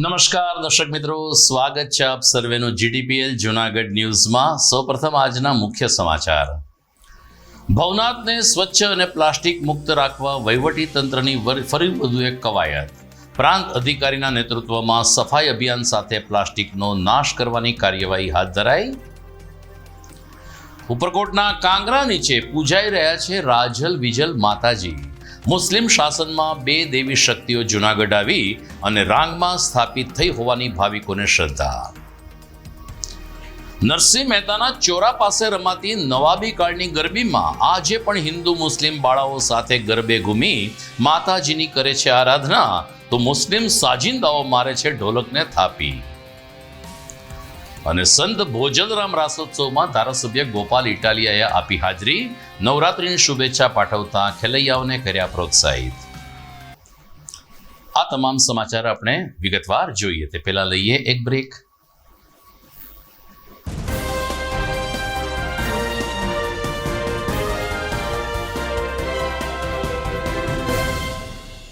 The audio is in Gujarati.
નમસ્કાર, દર્શક મિત્રો. સ્વાગત છે આપ સર્વેનું જીડીપીએલ જુનાગઢ ન્યૂઝમાં. સૌપ્રથમ આજના મુખ્ય સમાચાર. ભવનાથને સ્વચ્છ અને પ્લાસ્ટિક મુક્ત રાખવા વહીવટી તંત્રની ફરી વધુ એક કવાયત. પ્રાંત અધિકારીના નેતૃત્વમાં સફાઈ અભિયાન સાથે પ્લાસ્ટિકનો નાશ કરવાની કાર્યવાહી હાથ ધરાઈ. ઉપરકોટના કાંગરા નીચે પૂજાઈ રહ્યા છે રાજલ વિજલ માતાજી. મુસ્લિમ શાસનમાં બે દેવી શક્તિઓ જૂનાગઢ આવી અને રાંગમાં સ્થાપિત થઈ હોવાની ભાવિકોને શ્રદ્ધા. નરસિંહ મહેતાના ચોરા પાસે રમાતી નવાબી કાળની ગરબીમાં આજે પણ હિન્દુ મુસ્લિમ બાળાઓ સાથે ગરબે ઘૂમી માતાજીની કરે છે આરાધના. તો મુસ્લિમ સાજિંદાઓ મારે છે ઢોલકને થાપી. અને સંત ભોજનરામ રાસોત્સવમાં ધારાસભ્ય ગોપાલ ઇટાલિયાએ આપી હાજરી. નવરાત્રિની શુભેચ્છા પાઠવતા ખેલૈયાઓને કર્યા પ્રોત્સાહિત. આ તમામ સમાચાર આપણે વિગતવાર જોઈએ તે પહેલાં લઈએ એક બ્રેક.